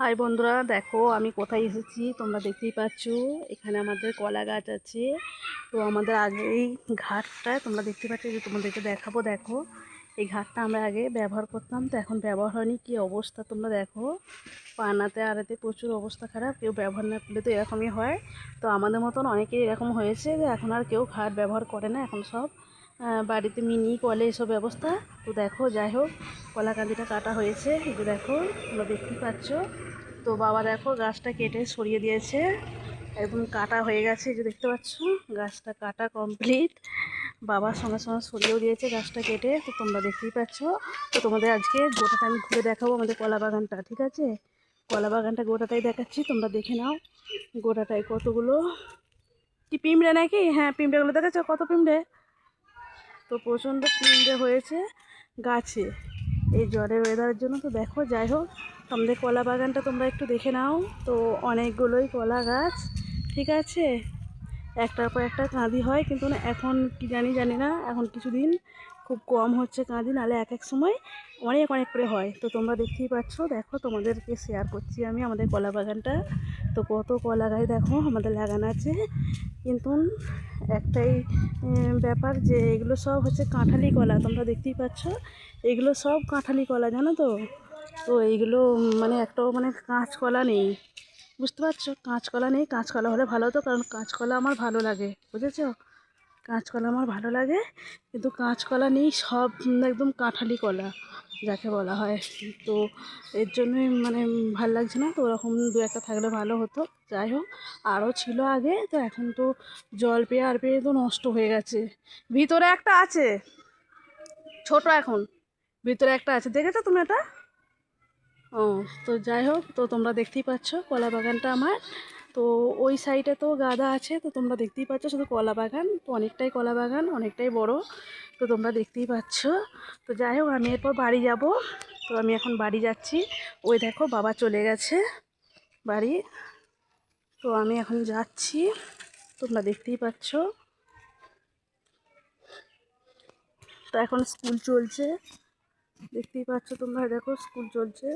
High বন্ধুরা, দেখো আমি কোথায় এসেছি, তোমরা দেখতেই পাচ্ছ, এখানে আমাদের কলা গাছ আছে। তো আমাদের আগে এই ঘাটটায় তোমরা দেখতে পাচ্ছ যে তোমাদেরকে দেখাবো, দেখো। এই ঘাটটা আমরা আগে ব্যবহার করতাম, তো এখন ব্যবহার হয়নি, কী অবস্থা তোমরা দেখো। পানাতে আড়াতে প্রচুর অবস্থা খারাপ, কেউ ব্যবহার না করলে তো এরকমই হয়। তো আমাদের মতন অনেকেই এরকম হয়েছে যে এখন আর কেউ ঘাট ব্যবহার করে না, এখন সব বাড়িতে মিনি, কলে এসব ব্যবস্থা। তো দেখো, যাই হোক কলা কাঁদিটা কাটা হয়েছে। এই দেখো, তোমরা দেখতেই পাচ্ছ। তো বাবা দেখো, গাছটা কেটে সরিয়ে দিয়েছে। একদম কাটা হয়ে গেছে যে দেখতে পাচ্ছ। গাছটা কাটা কমপ্লিট বাবার সঙ্গে সঙ্গে সরিয়েও দিয়েছে গাছটা কেটে। তো তোমরা দেখতেই পাচ্ছ। তো তোমাদের আজকে গোটাটা আমি ঘুরে দেখাবো আমাদের কলা বাগানটা, ঠিক আছে? কলা বাগানটা গোটাটাই দেখাচ্ছি, তোমরা দেখে নাও। গোটাটায় কতগুলো কি পিঁমড়ে নাকি? হ্যাঁ পিঁমড়েগুলো দেখাচ্ছ? কত পিঁমড়ে তো প্রচণ্ড পিঁমড়ে হয়েছে গাছে। এই জ্বরের ওয়েদারের জন্য তো দেখো, যাই হোক, আমাদের কলা বাগানটা তোমরা একটু দেখে নাও। তো অনেকগুলোই কলা গাছ, ঠিক আছে? একটার পর একটা কাঁদি হয়, কিন্তু না, এখন কি জানি জানি না। এখন কিছুদিন খুব কম হচ্ছে কাঁদি, নাহলে এক এক সময় অনেক অনেক করে হয়। তো তোমরা দেখতেই পাচ্ছ, দেখো, তোমাদেরকে শেয়ার করছি আমি আমাদের কলা বাগানটা। তো কত কলা গাছ দেখো আমাদের লাগানো আছে। কিন্তু একটাই ব্যাপার যে এগুলো সব হচ্ছে কাঁঠালি কলা, তোমরা দেখতেই পাচ্ছ। এগুলো সব কাঁঠালি কলা, জানো তো? তো এইগুলো মানে একটাও মানে কাঁচকলা নেই। বুঝতে পারছ? কাঁচকলা নেই কাঁচকলা হলে ভালো হতো, কারণ কাঁচকলা আমার ভালো লাগে, বুঝেছ? কাঁচকলা আমার ভালো লাগে, কিন্তু কাঁচকলা নেই, সব একদম কাঁঠালি কলা। যাকে বলা হয় তো এর জন্যই মানে ভালো লাগছে না, তো ওরকম দু একটা থাকলে ভালো হতো। যাই হোক, আরও ছিল আগে, তো এখন তো জল পেয়ে আর পেয়ে তো নষ্ট হয়ে গেছে। ভিতরে একটা আছে। ছোট এখন। ভিতরে একটা আছে। দেখেছ তুমি এটা? ও, তো যাই হোক, তো তোমরা দেখতেই পাচ্ছ কলা বাগানটা আমার। তো ওই সাইডে তো গাদা আছে, তো তোমরা দেখতেই পাচ্ছ শুধু কলা বাগান, তো অনেকটাই কলা বাগান, অনেকটাই বড়, তো তোমরা দেখতেই পাচ্ছ। তো যাই হোক, আমি এরপর বাড়ি যাব। তো আমি এখন বাড়ি যাচ্ছি। ওই দেখো বাবা চলে গেছে বাড়ি। তো আমি এখন যাচ্ছি। তোমরা দেখতেই পাচ্ছ। তো এখন স্কুল চলছে। দেখতেই পাচ্ছ তোমরা, দেখো স্কুল চলছে।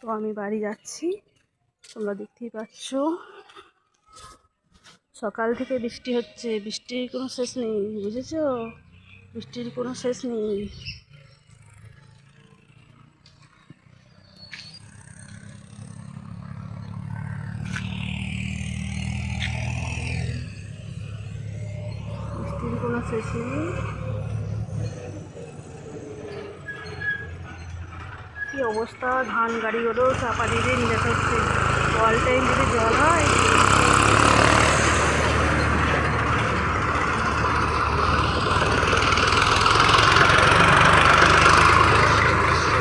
তো আমি বাড়ি যাচ্ছি। তোমরা দেখতেই পাচ্ছ। সকাল থেকে বৃষ্টি হচ্ছে। বৃষ্টির কোনো শেষ নেই, বুঝেছ? বৃষ্টির কোনো শেষ নেই। বৃষ্টির কোনো শেষ নেই। কি অবস্থা? ধান গাড়িগুলো চাপা দিয়ে নিয়ে যেতে হচ্ছে অল টাইম যদি জল হয়।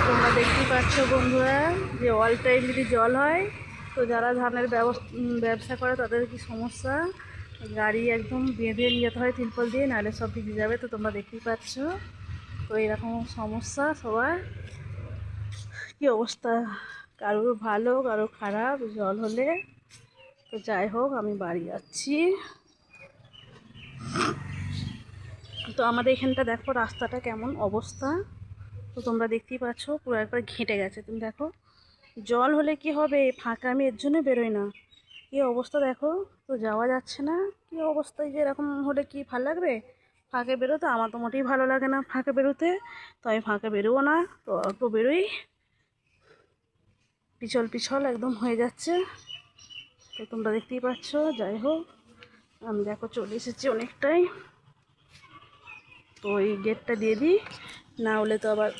তোমরা দেখতেই পাচ্ছ বন্ধুরা যে অল টাইম যদি জল হয়, তো যারা ধানের ব্যবসা করে তাদের কি সমস্যা? গাড়ি একদম বেঁধে নিয়ে যেতে হয় তিরপল দিয়ে, নাহলে সব ভিজে যাবে, তো তোমরা দেখতেই পাচ্ছ। তো এরকম সমস্যা সবার। কি অবস্থা? কারোর ভালো কারোর খারাপ, জল হলে। তো যাই হোক, আমি বাড়ি যাচ্ছি। তো আমাদের এখানটা দেখো রাস্তাটা কেমন অবস্থা। তো তোমরা দেখতেই পাচ্ছ, পুরো একবার ঘেঁটে গেছে। তুমি দেখো, জল হলে কি হবে? ফাঁকা, আমি এর জন্য বেরোই না। কি অবস্থা দেখো? তো যাওয়া যাচ্ছে না। কি অবস্থায় যে এরকম হলে কি ভালো লাগবে? ফাঁকে বেরোতে আমার তো মোটেই ভালো লাগে না ফাঁকে বেরোতে। তো আমি ফাঁকে বেরোবো না। তো অল্প বেরোই। পিছল পিছল একদম হয়ে যাচ্ছে। তো তোমরা দেখতেই পাচ্ছ, যাই হোক, আমি দেখো চলে এসেছি অনেকটাই। তো এই গেটটা দিয়ে দিই, না হলে তো আবার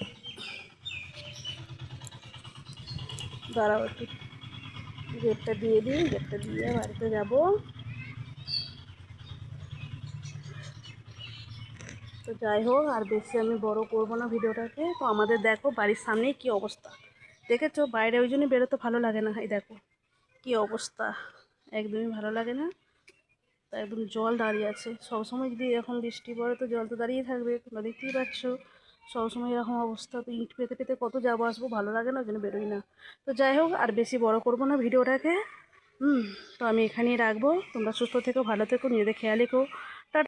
দাঁড়াও একটু। গেটটা দিয়ে দিই, গেটটা দিয়ে বাড়িতে যাব। তো যাই হোক, আর বেশি আমি বড় করব না ভিডিওটাকে। তো আমাদের দেখো বাড়ির সামনেই কি অবস্থা। দেখেছ? বাইরে ওই জন্যই বেরোতে ভালো লাগে না। এই দেখো, কি অবস্থা। একদমই ভালো লাগে না। তা একদম জল দাঁড়িয়ে আছে। সবসময় যদি এরকম বৃষ্টি পড়ে, তো জল তো দাঁড়িয়ে থাকবে। তোমরা দেখতেই পাচ্ছ সবসময় এরকম অবস্থা। তো ইট পেতে পেতে কত যাব আসব ভালো লাগে না, ওই জন্য বেরোই না। তো যাই হোক, আর বেশি বড় করব না ভিডিওটাকে। হুম, তো আমি এখানেই রাখব। তোমরা সুস্থ থেকো, ভালো থেকো, নিজেদের খেয়াল রেখো।